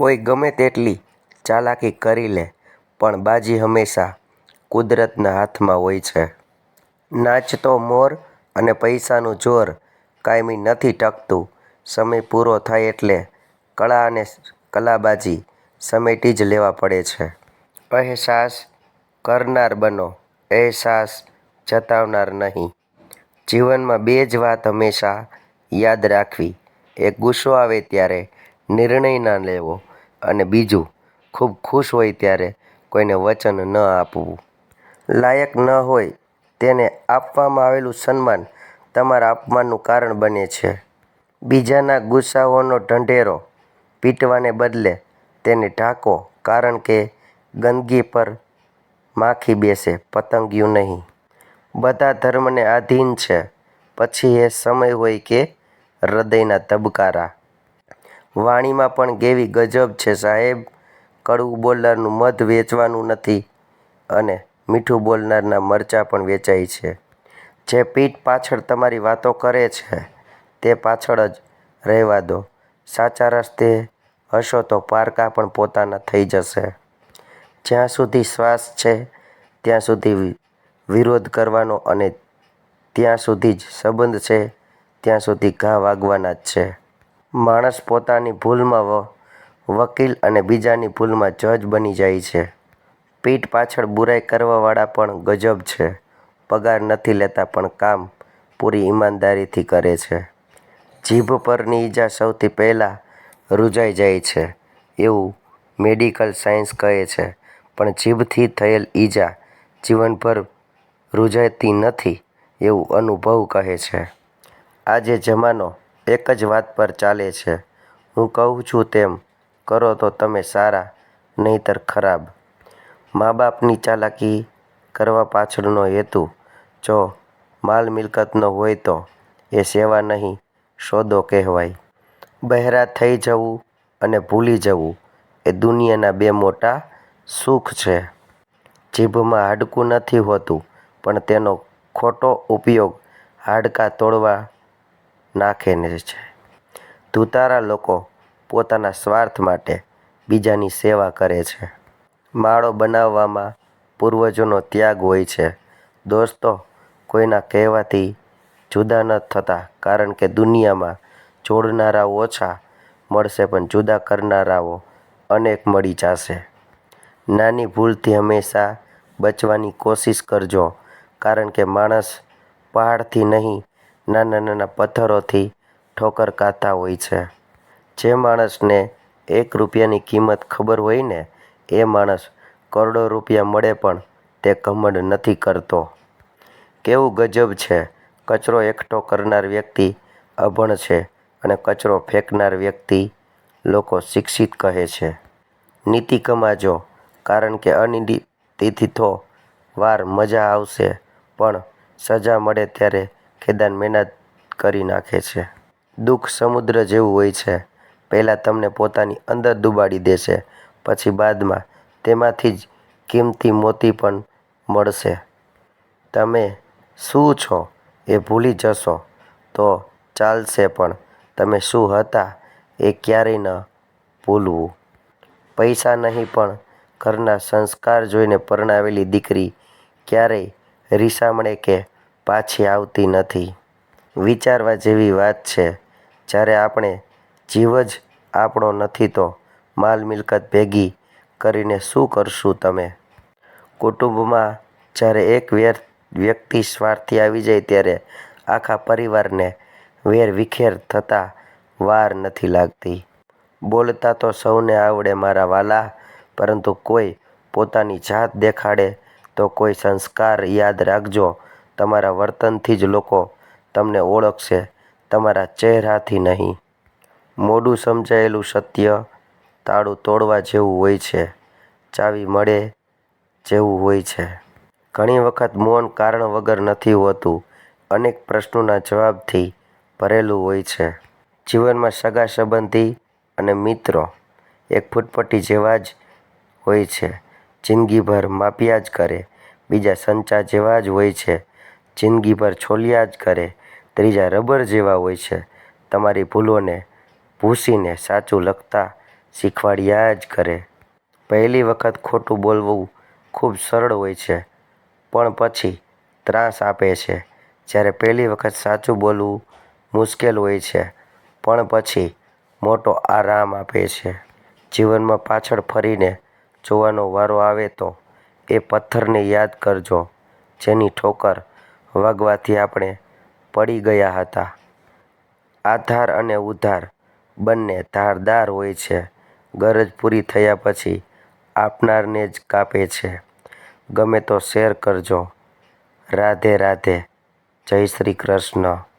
કોઈ ગમે તેટલી ચાલાકી કરી લે પણ બાજી હંમેશા કુદરતના હાથમાં હોય છે. નાચતો મોર અને પૈસાનું જોર કાયમી નથી ટકતું. સમય પૂરો થાય એટલે કળા અને કલાબાજી સમેટી જ લેવા પડે છે. અહેસાસ કરનાર બનો, અહેસાસ જતાવનાર નહીં. જીવનમાં બે જ વાત હંમેશા યાદ રાખવી એક ગુસ્સો આવે ત્યારે નિર્ણય ના લેવો અને બીજું ખૂબ ખુશ હોય ત્યારે કોઈને વચન ન આપવું. લાયક ન હોય તેને આપવામાં આવેલું સન્માન તમારા અપમાનનું કારણ બને છે. બીજાના ગુસ્સાઓનો ઢંઢેરો પીટવાને બદલે તેને ઢાંકો કારણ કે ગંદકી પર માખી બેસે, પતંગિયું નહીં. બધા ધર્મને આધીન છે પછી એ સમય હોય કે હૃદયના ધબકારા. વાણીમાં પણ કેવી ગજબ છે સાહેબ! કડવું બોલનારનું મધ વેચવાનું નથી અને મીઠું બોલનારના મરચાં પણ વેચાય છે. જે પીઠ પાછળ તમારી વાતો કરે છે, તે પાછળ જ રહેવા દો. સાચા રસ્તે હશો તો પારકા પણ પોતાના થઈ જશે. જ્યાં સુધી શ્વાસ છે, ત્યાં સુધી વિરોધ કરવાનો અને ત્યાં સુધી જ સંબંધ છે, ત્યાં સુધી ઘા વાગવાના જ છે. માણસ પોતાની ભૂલમાં વકીલ અને બીજાની ભૂલમાં જજ બની જાય છે. પીઠ પાછળ બુરાઈ કરવાવાળા પણ ગજબ છે. પગાર નથી લેતા પણ કામ પૂરી ઈમાનદારીથી કરે છે. જીભ પરની ઈજા સૌથી પહેલાં રૂજાઈ જાય છે એવું મેડિકલ સાયન્સ કહે છે પણ જીભથી થયેલ ઈજા જીવનભર રૂજાતી નથી એવું અનુભવ કહે છે. આજે જમાનો એક જ વાત પર ચાલે છે હું કહું છું તેમ, કરો તો તમે સારા, નહીંતર ખરાબ. મા-બાપની ચાલાકી કરવા પાછળનો હેતુ, જો માલ-મિલકતનો હોય તો એ સેવા નહીં, સોદો કહેવાય. બહેરા થઈ જવું અને ભૂલી જવું એ દુનિયાના બે મોટા સુખ છે. જીભમાં હાડકું નથી હોતું, પણ તેનો ખોટો ઉપયોગ હાડકાં તોડવા નાખે છે. ધુતારા લોકો પોતાના સ્વાર્થ માટે બીજાની સેવા કરે છે. માળો બનાવવામાં પૂર્વજોનો ત્યાગ હોય છે. દોસ્તો, કોઈના કહેવાથી જુદા ન થતા, કારણ કે દુનિયામાં જોડનારાઓ ઓછા મળશે પણ જુદા કરનારાઓ અનેક મળી જાશે. નાની ભૂલથી હંમેશા બચવાની કોશિશ કરજો, કારણ કે માણસ પહાડથી નહીં નાના-નાના પથ્થરોથી ઠોકર ખાતા હોય છે. જે માણસને એક રૂપિયાની કિંમત ખબર હોય ને, એ માણસ કરોડો રૂપિયા મળે પણ તે ઘમંડ નથી કરતો. કેવું ગજબ છે! કચરો એકઠો કરનાર વ્યક્તિ અભણ છે અને કચરો ફેંકનાર વ્યક્તિ લોકો શિક્ષિત કહે છે. નીતિ કમાજો, કારણ કે અનિતિથી તો વાર મજા આવશે, પણ સજા મળે ત્યારે ખેદાન મહેનત કરી નાખે છે. દુઃખ સમુદ્ર જેવું હોય છે પહેલાં તમને પોતાની અંદર ડુબાડી દેશે, પછી બાદમાં તેમાંથી જ કિંમતી મોતી પણ મળશે. તમે શું છો એ ભૂલી જશો, તો ચાલશે પણ તમે શું હતા એ ક્યારેય ન ભૂલવું. પૈસા નહીં પણ ઘરના સંસ્કાર જોઈને પરણાવેલી દીકરી ક્યારેય રીસામણે કે પાછી આવતી નથી. વિચારવા જેવી વાત છે જ્યારે આપણે જીવ જ આપણો નથી તો માલ-મિલકત ભેગી કરીને શું કરશું તમે? કુટુંબમાં જ્યારે એક વ્યક્તિ સ્વાર્થી આવી જાય ત્યારે આખા પરિવારને વેર-વિખેર થતાં વાર નથી લાગતી. બોલતા તો સૌને આવડે મારા વાલા, પરંતુ કોઈ પોતાની જાત દેખાડે તો કોઈ સંસ્કાર યાદ રાખજો તમારા વર્તનથી જ લોકો તમને ઓળખશે તમારા ચહેરાથી નહીં. મોડું સમજાયેલું સત્ય તાળું તોડવા જેવું હોય છે, ચાવી મળે જેવું હોય છે. ઘણી વખત મૌન કારણ વગર નથી હોતું અનેક પ્રશ્નોના જવાબથી ભરેલું હોય છે. જીવનમાં સગા-સંબંધી અને મિત્રો એક ફૂટપટ્ટી જેવા જ હોય છે જિંદગીભર માપ્યા જ કરે. બીજા સંચા જેવા જ હોય છે જિંદગીભર છોલ્યા જ કરે. ત્રીજા રબર જેવા હોય છે. તમારી ભૂલોને ભૂંસીને સાચું લખતા શીખવાડ્યા જ કરે. પહેલી વખત ખોટું બોલવું ખૂબ સરળ હોય છે, પણ પછી ત્રાસ આપે છે. જ્યારે પહેલી વખત સાચું બોલવું મુશ્કેલ હોય છે, પણ પછી મોટો આરામ આપે છે. જીવનમાં પાછળ ફરીને જોવાનો વારો આવે તો એ પથ્થરને યાદ કરજો, જેની ઠોકર વાગવાથી આપણે પડી ગયા હતા. આધાર અને ઉધાર બંને ધારદાર હોય છે. ગરજ પૂરી થયા પછી આપનારને જ કાપે છે. ગમે તો શેર કરજો. રાધે રાધે. જય શ્રી કૃષ્ણ.